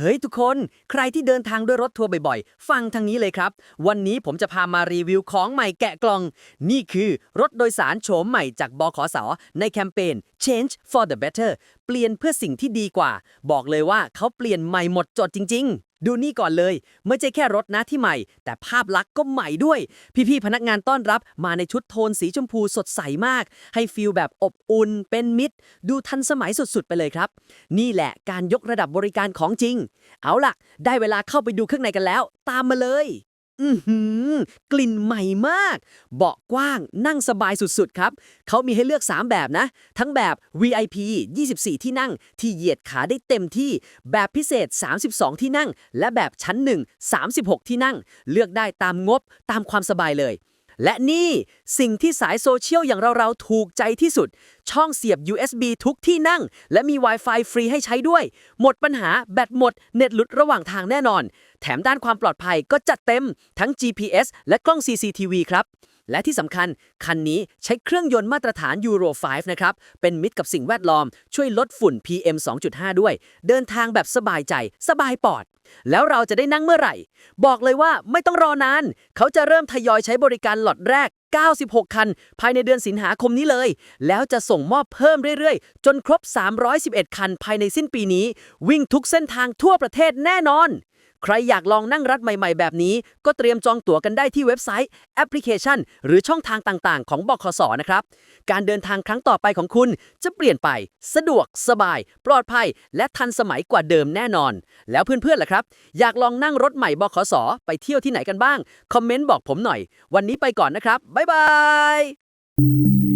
เฮ้ยทุกคน ใครที่เดินทางด้วยรถทัวร์บ่อยๆ ฟังทางนี้เลยครับ วันนี้ผมจะพามารีวิวของใหม่แกะกล่อง นี่คือรถโดยสารโฉมใหม่จากบขสในแคมเปญ Change for the Better เปลี่ยนเพื่อสิ่งที่ดีกว่า บอกเลยว่าเขาเปลี่ยนใหม่หมดจดจริง ๆดูนี่ก่อนเลย ไม่ใช่แค่รถนะที่ใหม่ แต่ภาพลักษณ์ก็ใหม่ด้วย พี่ๆพนักงานต้อนรับมาในชุดโทนสีชมพูสดใสมาก ให้ฟีลแบบอบอุ่น เป็นมิตร ดูทันสมัยสุดๆ ไปเลยครับ นี่แหละการยกระดับบริการของจริง เอาล่ะ ได้เวลาเข้าไปดูข้างในกันแล้ว ตามมาเลย อือหือกลิ่นใหม่มาก เบาะกว้างนั่งสบายสุดๆ ครับ เขามีให้เลือก 3 แบบนะ ทั้งแบบ VIP 24 ที่นั่ง ที่เหยียดขาได้เต็มที่ แบบพิเศษ 32 ที่นั่ง และแบบชั้น 1 36 ที่นั่ง เลือกได้ตามงบตามความสบายเลย และนี่สิ่งที่สายโซเชียลอย่างเราๆ ถูกใจที่สุด ช่องเสียบ USB ทุกที่นั่ง และมี Wi-Fi ฟรีให้ใช้ด้วย หมดปัญหาแบตหมด เน็ตหลุดระหว่างทางแน่นอน แถมด้านความปลอดภัยก็จัดเต็มทั้ง GPS และกล้อง CCTV ครับ และที่สำคัญ คันนี้ใช้เครื่องยนต์มาตรฐาน Euro 5นะครับ เป็นมิตรกับสิ่งแวดล้อม ช่วยลดฝุ่น PM 2.5 ด้วย เดินทางแบบสบายใจ สบายปอด แล้วเราจะได้นั่งเมื่อไหร่ บอกเลยว่าไม่ต้องรอนาน เขาจะเริ่มทยอยใช้บริการหลอดแรก 96 คัน ภายในเดือนสิงหาคมนี้เลย แล้วจะส่งมอบเพิ่มเรื่อยๆ จนครบ 311 คันภายในสิ้นปีนี้ วิ่งทุกเส้นทางทั่วประเทศแน่นอน ใครอยากลองนั่งรัดใหม่ๆ แบบนี้ ก็เตรียมจองตั๋วกันได้ที่เว็บไซต์ แอปพลิเคชัน หรือช่องทางต่างๆ ของบขสนะครับ การเดินทางครั้งต่อไปของคุณจะเปลี่ยนไป สะดวกสบาย ปลอดภัย และทันสมัยกว่าเดิมแน่นอน แล้วเพื่อนๆล่ะครับ อยากลองนั่งรถใหม่บขสไปเที่ยวที่ไหนกันบ้างคอมเมนต์บอกผมหน่อย วันนี้ไปก่อนนะครับบ๊ายบาย